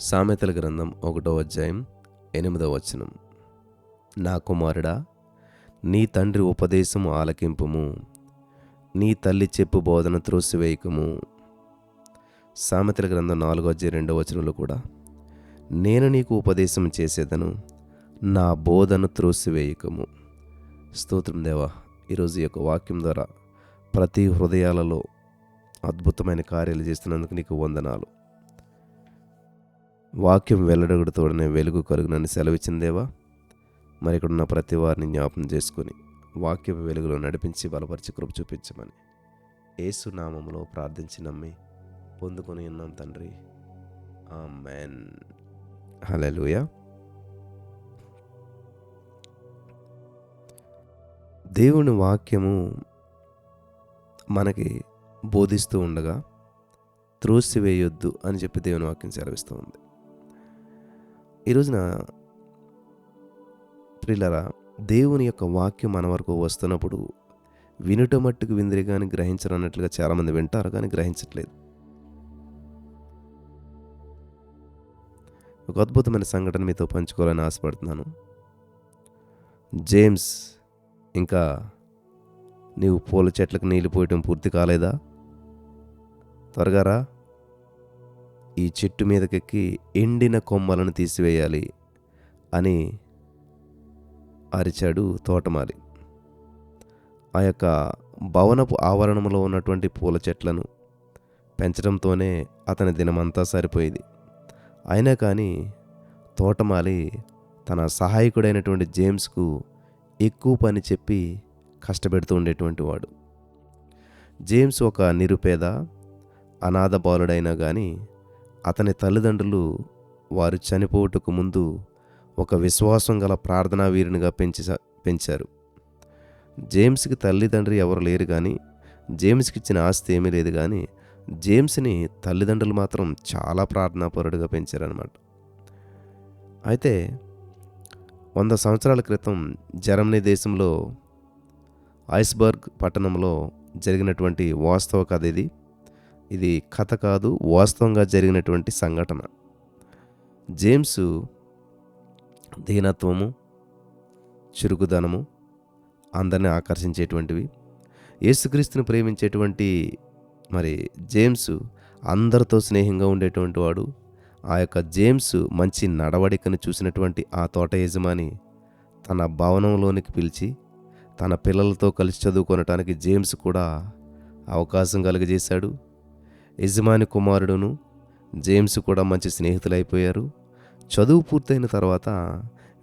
సామెతల గ్రంథం ఒకటో అధ్యాయం ఎనిమిదవ వచనం. నా కుమారుడా నీ తండ్రి ఉపదేశము ఆలకింపుము నీ తల్లి చెప్పు బోధన త్రోసివేయకము. సామెతల గ్రంథం నాలుగో అధ్యాయ రెండవ వచనంలో కూడా నేను నీకు ఉపదేశం చేసేదను నా బోధను త్రోసివేయకము. స్తోత్రం దేవా ఈరోజు యొక్క వాక్యం ద్వారా ప్రతి హృదయాలలో అద్భుతమైన కార్యాలు చేస్తున్నందుకు నీకు వందనాలు. వాక్యం వెల్లడగుడుతోడనే వెలుగు కలుగునని సెలవిచ్చిందేవా మరి ఇక్కడ ఉన్న ప్రతి వారిని జ్ఞాపం చేసుకొని వాక్యం వెలుగులో నడిపించి బలపరిచి కృప చూపించమని. ఏసునామంలో నామములో ప్రార్థించి నమ్మి పొందుకొని ఉన్నాం తండ్రి. ఆ మ్యాన్ హలలుయా దేవుని వాక్యము మనకి బోధిస్తూ ఉండగా త్రోసివేయొద్దు అని చెప్పి దేవుని వాక్యం సెలవిస్తూ ఉంది. ఈరోజున ప్రిల్లరా దేవుని యొక్క వాక్యం మన వరకు వస్తున్నప్పుడు వినుట మట్టుకు విందిరి కానీ గ్రహించరన్నట్లుగా చాలామంది వింటారు కానీ గ్రహించట్లేదు. ఒక అద్భుతమైన సంఘటన మీతో పంచుకోవాలని ఆశపడుతున్నాను. జేమ్స్ ఇంకా నీవు పూల చెట్లకు నీళ్ళు పోయటం పూర్తి కాలేదా? త్వరగా రా. ఈ చెట్టు మీదకెక్కి ఎండిన కొమ్మలను తీసివేయాలి అని అరిచాడు తోటమాలి. ఆ యొక్క భవనపు ఆవరణంలో ఉన్నటువంటి పూల చెట్లను పెంచడంతోనే అతని దినమంతా సరిపోయేది. అయినా కానీ తోటమాలి తన సహాయకుడైనటువంటి జేమ్స్కు ఎక్కువ పని చెప్పి కష్టపెడుతూ ఉండేటువంటి వాడు. జేమ్స్ ఒక నిరుపేద అనాథ బాలుడైనా కానీ అతని తల్లిదండ్రులు వారు చనిపోవుటకు ముందు ఒక విశ్వాసం గల ప్రార్థనా వీరునిగా పెంచి పెంచారు. జేమ్స్కి తల్లిదండ్రి ఎవరు లేరు కానీ జేమ్స్కి ఇచ్చిన ఆస్తి ఏమీ లేదు కానీ జేమ్స్ని తల్లిదండ్రులు మాత్రం చాలా ప్రార్థనాపరుడుగా పెంచారనమాట అయితే వంద సంవత్సరాల క్రితం జర్మనీ దేశంలో ఐస్బర్గ్ పట్టణంలో జరిగినటువంటి వాస్తవ కథ ఇది. ఇది కథ కాదు వాస్తవంగా జరిగినటువంటి సంఘటన. జేమ్స్ దీనత్వము చురుకుదనము అందరిని ఆకర్షించేటువంటివి. యేసుక్రీస్తుని ప్రేమించేటువంటి మరి జేమ్స్ అందరితో స్నేహంగా ఉండేటువంటి వాడు. ఆ యొక్క జేమ్స్ మంచి నడవడికను చూసినటువంటి ఆ తోట యజమాని తన భవనంలోనికి పిలిచి తన పిల్లలతో కలిసి చదువుకోనటానికి జేమ్స్ కూడా అవకాశం కలుగజేశాడు. యజమాని కుమారుడును జేమ్స్ కూడా మంచి స్నేహితులైపోయారు. చదువు పూర్తయిన తర్వాత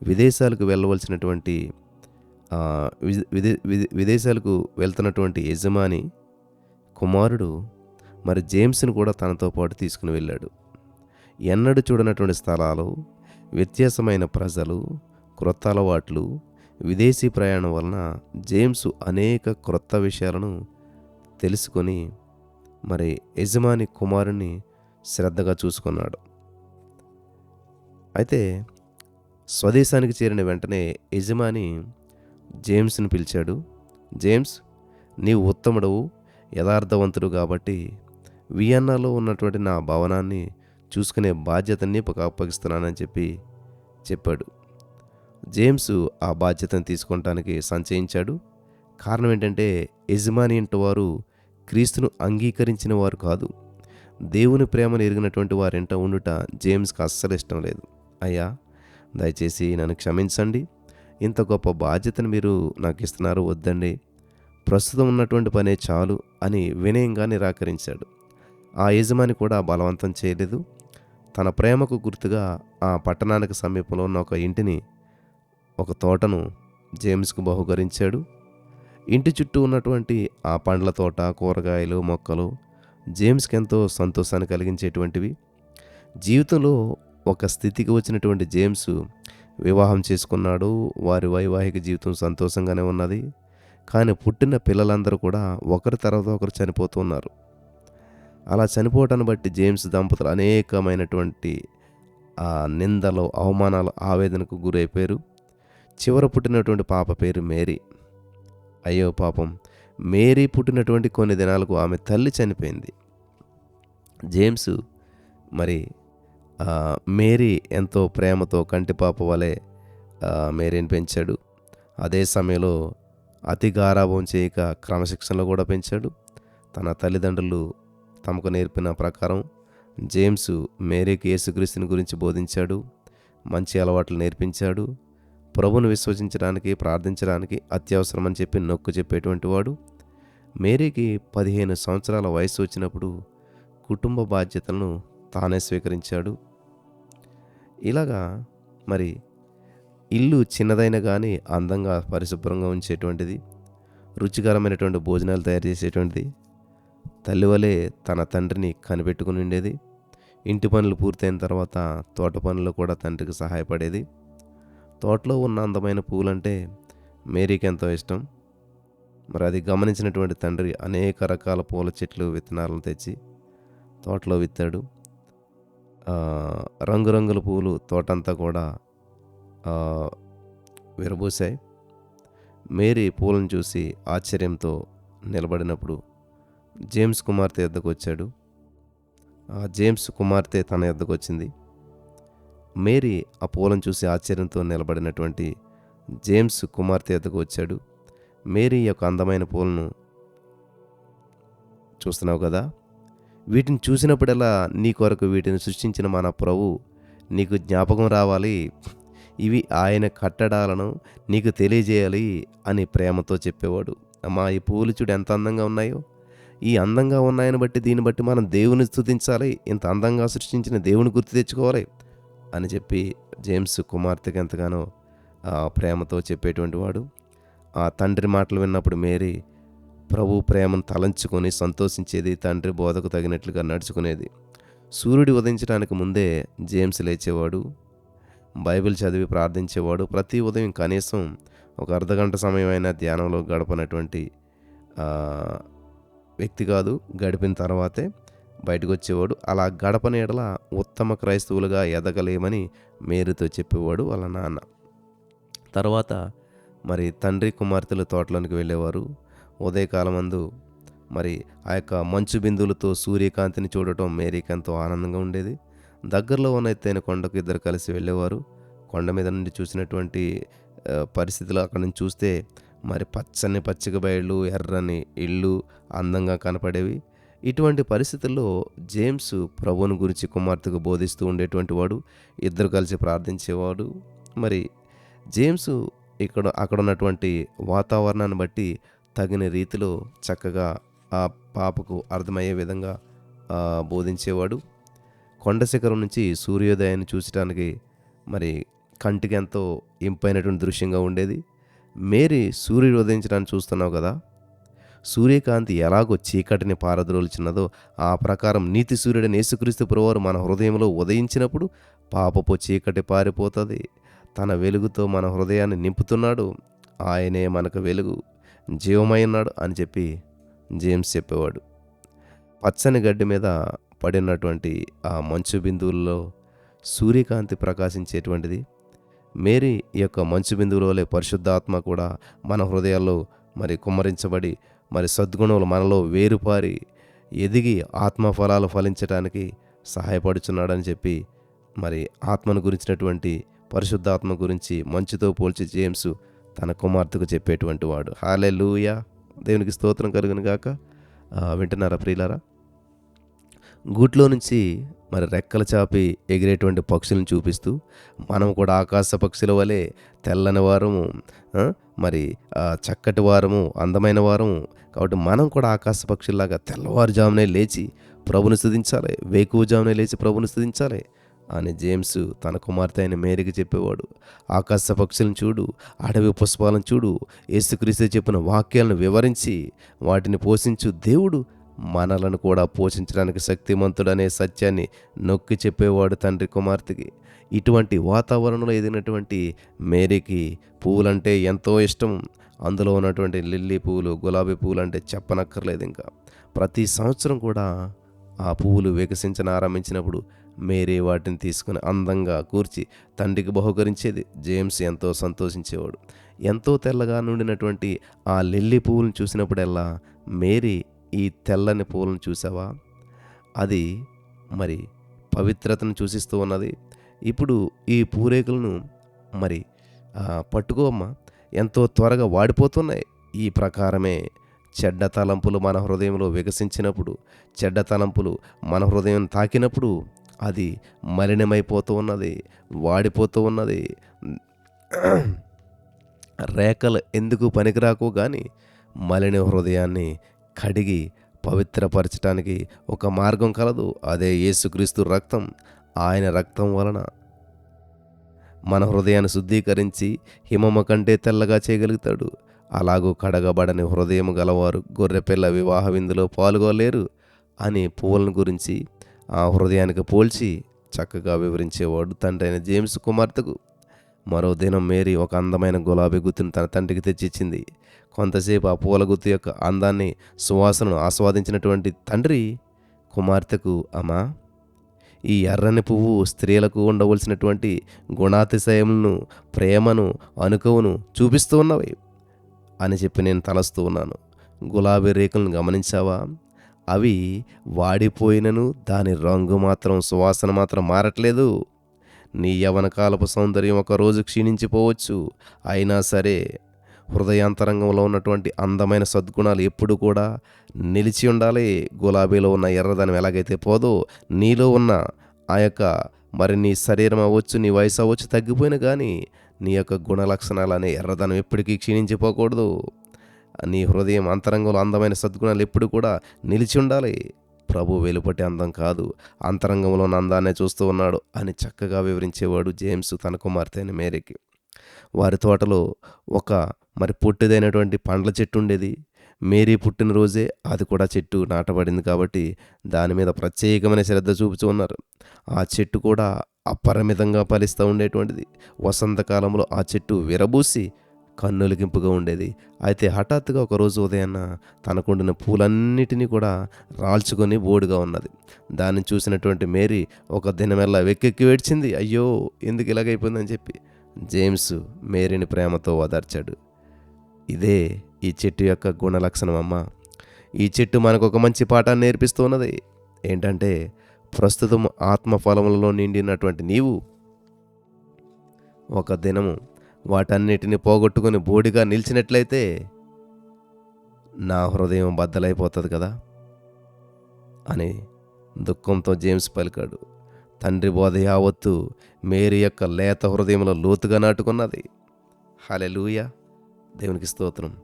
విదేశాలకు వెళ్ళవలసినటువంటి విదే విదేశాలకు వెళ్తున్నటువంటి యజమాని కుమారుడు మరి జేమ్స్ని కూడా తనతో పాటు తీసుకుని వెళ్ళాడు. ఎన్నడూ చూడనటువంటి స్థలాలు వ్యత్యాసమైన ప్రజలు క్రొత్త అలవాట్లు విదేశీ ప్రయాణం వలన జేమ్స్ అనేక క్రొత్త విషయాలను తెలుసుకొని మరి యజమాని కుమారుని శ్రద్ధగా చూసుకున్నాడు. అయితే స్వదేశానికి చేరిన వెంటనే యజమాని జేమ్స్ని పిలిచాడు జేమ్స్ నీవు ఉత్తముడవు యథార్థవంతుడు కాబట్టి వియన్నాలో ఉన్నటువంటి నా భవనాన్ని చూసుకునే బాధ్యతని అప్పగిస్తున్నానని చెప్పి చెప్పాడు. జేమ్స్ ఆ బాధ్యతను తీసుకోవటానికి సంచయించాడు. కారణం ఏంటంటే యజమాని ఇంటి వారు క్రీస్తును అంగీకరించిన వారు కాదు. దేవుని ప్రేమను ఎరిగినటువంటి వారింట ఉండుట జేమ్స్కి అస్సలు ఇష్టం లేదు. అయ్యా దయచేసి నన్ను క్షమించండి. ఇంత గొప్ప బాధ్యతను మీరు నాకు ఇస్తున్నారు వద్దండి. ప్రస్తుతం ఉన్నటువంటి పనే చాలు అని వినయంగా నిరాకరించాడు. ఆ యజమాని కూడా బలవంతం చేయలేదు. తన ప్రేమకు గుర్తుగా ఆ పట్టణానికి సమీపంలో ఉన్న ఒక ఇంటిని ఒక తోటను జేమ్స్కు బహుకరించాడు. ఇంటి చుట్టూ ఉన్నటువంటి ఆ పండ్ల తోట కూరగాయలు మొక్కలు జేమ్స్కి ఎంతో సంతోషాన్ని కలిగించేటువంటివి. జీవితంలో ఒక స్థితికి వచ్చినటువంటి జేమ్స్ వివాహం చేసుకున్నాడు. వారి వైవాహిక జీవితం సంతోషంగానే ఉన్నది. కానీ పుట్టిన పిల్లలందరూ కూడా ఒకరి తర్వాత ఒకరు చనిపోతున్నారు అలా చనిపోవటాన్ని బట్టి జేమ్స్ దంపతులు అనేకమైనటువంటి ఆ నిందలు అవమానాలు ఆవేదనకు గురైపోయారు. చివర పుట్టినటువంటి పాప పేరు మేరీ. అయ్యో పాపం మేరీ పుట్టినటువంటి కొన్ని దినాలకు ఆమె తల్లి చనిపోయింది. జేమ్స్ మరి మేరీ ఎంతో ప్రేమతో కంటిపాప వలె మేరీని పెంచాడు. అదే సమయంలో అతి గారాభం చేయక క్రమశిక్షణలో కూడా పెంచాడు. తన తల్లిదండ్రులు తమకు నేర్పిన ప్రకారం జేమ్స్ మేరీకి యేసుక్రీస్తుని గురించి బోధించాడు మంచి అలవాట్లు నేర్పించాడు ప్రభును విశ్వసించడానికి ప్రార్థించడానికి అత్యవసరమని చెప్పి నొక్కు చెప్పేటువంటి వాడు. మేరీకి పదిహేను సంవత్సరాల వయసు వచ్చినప్పుడు కుటుంబ బాధ్యతలను తానే స్వీకరించాడు. ఇలాగా మరి ఇల్లు చిన్నదైన కానీ అందంగా పరిశుభ్రంగా ఉంచేటువంటిది రుచికరమైనటువంటి భోజనాలు తయారు చేసేటువంటిది తల్లివలే తన తండ్రిని కనిపెట్టుకుని ఉండేది ఇంటి పనులు పూర్తయిన తర్వాత తోట పనులు కూడా తండ్రికి సహాయపడేది తోటలో ఉన్న అందమైన పూలంటే మేరీకి ఎంతో ఇష్టం. మరి అది గమనించినటువంటి తండ్రి అనేక రకాల పూల చెట్లు విత్తనాలను తెచ్చి తోటలో విత్తాడు. రంగురంగుల పూలు తోటంతా కూడా విరబూసాయి. మేరీ పూలను చూసి ఆశ్చర్యంతో నిలబడినప్పుడు జేమ్స్ కుమార్తె ఎద్దకు వచ్చాడు. జేమ్స్ కుమార్తె తన ఎద్దకు వచ్చింది. మేరీ ఆ పూలను చూసి ఆశ్చర్యంతో నిలబడినటువంటి జేమ్స్ కుమార్తె ఎద్దకు వచ్చాడు. మేరీ యొక్క అందమైన పూలను చూస్తున్నావు కదా? వీటిని చూసినప్పుడల్లా నీ కొరకు వీటిని సృష్టించిన మన ప్రభు నీకు జ్ఞాపకం రావాలి. ఇవి ఆయన కట్టడాలను నీకు తెలియజేయాలి అని ప్రేమతో చెప్పేవాడు. అమ్మా ఈ పూలు చూడు ఎంత అందంగా ఉన్నాయో. ఈ అందంగా ఉన్నాయని బట్టి దీన్ని బట్టి మనం దేవుని స్థుతించాలి. ఇంత అందంగా సృష్టించిన దేవుని గుర్తు తెచ్చుకోవాలి. అని చెప్పి జేమ్స్ కుమార్తెకి ఎంతగానో ప్రేమతో చెప్పేటువంటి వాడు. ఆ తండ్రి మాటలు విన్నప్పుడు మేరీ ప్రభు ప్రేమను తలంచుకొని సంతోషించేది తండ్రి బోధకు తగినట్లుగా నడుచుకునేది. సూర్యుడు ఉదయించడానికి ముందే జేమ్స్ లేచేవాడు బైబిల్ చదివి ప్రార్థించేవాడు. ప్రతి ఉదయం కనీసం ఒక అర్ధగంట సమయమైనా ధ్యానంలో గడపనటువంటి వ్యక్తి కాదు. గడిపిన తర్వాతే బయటకు వచ్చేవాడు అలా గడప నీడల ఉత్తమ క్రైస్తవులుగా ఎదగలేమని మేరుతో చెప్పేవాడు వాళ్ళ నాన్న. తర్వాత మరి తండ్రి కుమార్తెలు తోటలోనికి వెళ్ళేవారు. ఉదయకాలమందు మరి ఆ యొక్క మంచు బిందువులతో సూర్యకాంతిని చూడటం మేరీకి ఎంతో ఆనందంగా ఉండేది. దగ్గరలో ఉన్న ఎత్తైన కొండకు ఇద్దరు కలిసి వెళ్ళేవారు. కొండ మీద నుండి చూసినటువంటి పరిస్థితులు అక్కడి నుంచి చూస్తే మరి పచ్చని పచ్చిక బయళ్ళు ఎర్రని ఇళ్ళు అందంగా కనపడేవి. ఇటువంటి పరిస్థితుల్లో జేమ్స్ ప్రభువుని గురించి కుమార్తెకు బోధిస్తూ ఉండేటువంటి వాడు ఇద్దరు కలిసి ప్రార్థించేవాడు. మరి జేమ్స్ ఇక్కడ అక్కడ ఉన్నటువంటి వాతావరణాన్ని బట్టి తగిన రీతిలో చక్కగా ఆ పాపకు అర్థమయ్యే విధంగా బోధించేవాడు. కొండ శిఖరం నుంచి సూర్యోదయాన్ని చూసడానికి మరి కంటికి ఎంతో ఇంపైనటువంటి దృశ్యంగా ఉండేది. మేరీ సూర్యుడు ఉదయించడాన్ని చూస్తున్నావు కదా? సూర్యకాంతి ఎలాగో చీకటిని పారద్రోల్చినదో ఆ ప్రకారం నీతి సూర్యుడైన యేసుక్రీస్తు ప్రభువారు మన హృదయంలో ఉదయించినప్పుడు పాపపు చీకటి పారిపోతుంది. తన వెలుగుతో మన హృదయాన్ని నింపుతున్నాడు. ఆయనే మనకు వెలుగు జీవమై ఉన్నాడు అని చెప్పి జేమ్స్ చెప్పేవాడు. పచ్చని గడ్డి మీద పడినటువంటి ఆ మంచు బిందువుల్లో సూర్యకాంతి ప్రకాశించేటువంటిది. మేరీ ఈ యొక్క మంచు బిందువులోలే పరిశుద్ధాత్మ కూడా మన హృదయాల్లో మరి కుమ్మరించబడి మరి సద్గుణములు మనలో వేరుపారి ఎదిగి ఆత్మఫలాలు ఫలించడానికి సహాయపడుచున్నాడని చెప్పి మరి ఆత్మను గురించినటువంటి పరిశుద్ధాత్మ గురించి మంచుతో పోల్చి జేమ్స్ తన కుమార్తెకు చెప్పేటువంటి వాడు. హాలే లూయా దేవునికి స్తోత్రం కలుగును గాక. వింటున్నారా ప్రియులారా? గూట్లో నుంచి మరి రెక్కలు చాపి ఎగిరేటువంటి పక్షులను చూపిస్తూ మనం కూడా ఆకాశ పక్షుల వలె తెల్లని వారము మరి చక్కటి వారము అందమైన వారము. కాబట్టి మనం కూడా ఆకాశ పక్షుల్లాగా తెల్లవారుజామునే లేచి ప్రభుని స్థుతించాలి వేకువజామునే లేచి ప్రభుని స్థుతించాలి అని జేమ్స్ తన కుమార్తె అయిన మేరీకి చెప్పేవాడు. ఆకాశ పక్షులను చూడు అడవి పుష్పాలను చూడు యేసుక్రీస్తు చెప్పిన వాక్యాలను వివరించి వాటిని పోషించు దేవుడు మనలను కూడా పోషించడానికి శక్తిమంతుడనే సత్యాన్ని నొక్కి చెప్పేవాడు తండ్రి కుమార్తెకి. ఇటువంటి వాతావరణంలో ఎదిగినటువంటి మేరీకి పువ్వులంటే ఎంతో ఇష్టం. అందులో ఉన్నటువంటి లిల్లీ పువ్వులు గులాబీ పువ్వులు అంటే చెప్పనక్కర్లేదు ఇంకా. ప్రతి సంవత్సరం కూడా ఆ పువ్వులు వికసించన ఆరంభించినప్పుడు మేరీ వాటిని తీసుకుని అందంగా కూర్చి తండ్రికి బహుకరించేది. జేమ్స్ ఎంతో సంతోషించేవాడు. ఎంతో తెల్లగా నుండినటువంటి ఆ లిల్లీ పువ్వులను చూసినప్పుడల్లా మేరీ ఈ తెల్లని పూలను చూసావా? అది మరి పవిత్రతను సూచిస్తూ ఉన్నది. ఇప్పుడు ఈ పూరేకులను మరి ఆ, పట్టుకో ఎంతో త్వరగా వాడిపోతున్నాయి. ఈ ప్రకారమే చెడ్డ తలంపులు మన హృదయంలో వికసించినప్పుడు చెడ్డ తలంపులు మన హృదయం తాకినప్పుడు అది మలినమైపోతూ ఉన్నది వాడిపోతూ ఉన్నది. రేఖలు ఎందుకు పనికిరాకు కానీ మలిన హృదయాన్ని కడిగి పవిత్రపరచడానికి ఒక మార్గం కలదు. అదే యేసుక్రీస్తు రక్తం. ఆయన రక్తం వలన మన హృదయాన్ని శుద్ధీకరించి హిమమ కంటే తెల్లగా చేయగలుగుతాడు. అలాగూ కడగబడని హృదయం గలవారు గొర్రెపిల్ల వివాహ విందులో పాల్గొలేరు అని పువ్వులను గురించి ఆ హృదయానికి పోల్చి చక్కగా వివరించేవాడు తండ్రి అయిన జేమ్స్ కుమార్తెకు. మరో దినం మేరీ ఒక అందమైన గులాబీ గుత్తును తన తండ్రికి తెచ్చిచ్చింది. కొంతసేపు ఆ పూల గుత్తు యొక్క అందాన్ని సువాసనను ఆస్వాదించినటువంటి తండ్రి కుమార్తెకు అమ్మా ఈ ఎర్రని పువ్వు స్త్రీలకు ఉండవలసినటువంటి గుణాతిశయములను ప్రేమను అనుకవును చూపిస్తూ ఉన్నవి అని చెప్పి నేను తలస్తూ ఉన్నాను. గులాబీ రేకులను గమనించావా? అవి వాడిపోయినను దాని రంగు మాత్రం సువాసన మాత్రం మారట్లేదు. నీ యవనకాలపు సౌందర్యం ఒక రోజు క్షీణించిపోవచ్చు. అయినా సరే హృదయాంతరంగంలో ఉన్నటువంటి అందమైన సద్గుణాలు ఎప్పుడు కూడా నిలిచి ఉండాలి. గులాబీలో ఉన్న ఎర్రదనం ఎలాగైతే పోదో నీలో ఉన్న ఆ యొక్క మరి నీ శరీరం అవ్వచ్చు నీ వయసు అవ్వచ్చు తగ్గిపోయినా కానీ నీ యొక్క గుణ లక్షణాలు అనే ఎర్రదనం ఎప్పటికీ క్షీణించిపోకూడదు. నీ హృదయం అంతరంగంలో అందమైన సద్గుణాలు ఎప్పుడు కూడా నిలిచి ఉండాలి. ప్రభు వెలుపటి అందం కాదు. అంతరంగంలో ఉన్న అందాన్నే చూస్తూ ఉన్నాడు అని చక్కగా వివరించేవాడు జేమ్స్ తన కుమార్తె అయిన మేరీకి. వారి తోటలో ఒక మరి పొట్టిదైనటువంటి పండ్ల చెట్టు ఉండేది. మేరీ పుట్టినరోజే అది కూడా చెట్టు నాటబడింది కాబట్టి దాని మీద ప్రత్యేకమైన శ్రద్ధ చూపుతూ ఉన్నారు. ఆ చెట్టు కూడా అపరిమితంగా ఫలిస్తూ ఉండేటువంటిది. వసంతకాలంలో ఆ చెట్టు విరబూసి కన్నులకింపుగా ఉండేది. అయితే హఠాత్తుగా ఒకరోజు ఉదయాన్న తనకుండిన పూలన్నిటినీ కూడా రాల్చుకొని బోడుగా ఉన్నది. దాన్ని చూసినటువంటి మేరీ ఒక దినమెల్లా వెక్కెక్కి వేడ్చింది అయ్యో ఎందుకు ఇలాగైపోయిందని చెప్పి. జేమ్స్ మేరీని ప్రేమతో ఓదార్చాడు ఇదే ఈ చెట్టు యొక్క గుణ లక్షణం అమ్మ. ఈ చెట్టు మనకు ఒక మంచి పాఠాన్ని నేర్పిస్తూ ఉన్నది. ఏంటంటే ప్రస్తుతం ఆత్మఫలములలో నిండినటువంటి నీవు ఒక దినము వాటన్నిటిని పోగొట్టుకుని బోడిగా నిలిచినట్లయితే నా హృదయం బద్దలైపోతుంది కదా అని దుఃఖంతో జేమ్స్ పలికాడు. తండ్రి బోధ యావత్తు మేరీ యొక్క లేత హృదయంలో లోతుగా నాటుకున్నది. హలెలూయ దేవునికి స్తోత్రం.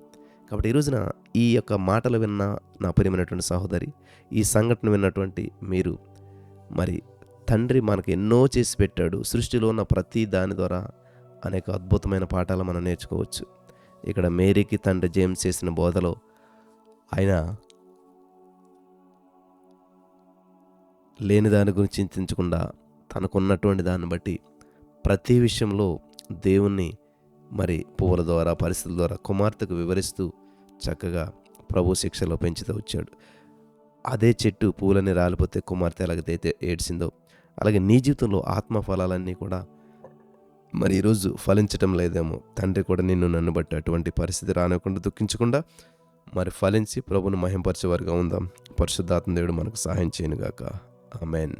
కాబట్టి ఈ రోజున ఈ యొక్క మాటలు విన్న నా ప్రియమైనటువంటి సహోదరి ఈ సంఘటన విన్నటువంటి మీరు మరి తండ్రి మనకు ఎన్నో చేసి పెట్టాడు. సృష్టిలో ఉన్న ప్రతి దాని ద్వారా అనేక అద్భుతమైన పాఠాలు మనం నేర్చుకోవచ్చు. ఇక్కడ మేరీకి తండ్రి జేమ్స్ చేసిన బోధలో ఆయన లేని దాని గురించి చింతించకుండా తనకున్నటువంటి దాన్ని బట్టి ప్రతి విషయంలో దేవుణ్ణి మరి పువ్వుల ద్వారా పరిస్థితుల ద్వారా కుమార్తెకు వివరిస్తూ చక్కగా ప్రభు శిక్షలో పెంచుతూ వచ్చాడు. అదే చెట్టు పూలని రాలిపోతే కుమార్తె ఎలాగైతే ఏడ్చిందో అలాగే నీ జీవితంలో ఆత్మ ఫలాలన్నీ కూడా మరి ఈరోజు ఫలించటం లేదేమో. తండ్రి కూడా నిన్ను నన్ను బట్టి అటువంటి పరిస్థితి రానివ్వకుండా దుఃఖించకుండా మరి ఫలించి ప్రభుని మహింపరిచేవారుగా ఉందాం. పరిశుద్ధాత్మ దేవుడు మనకు సహాయం చేయనుగాక. ఆమెన్.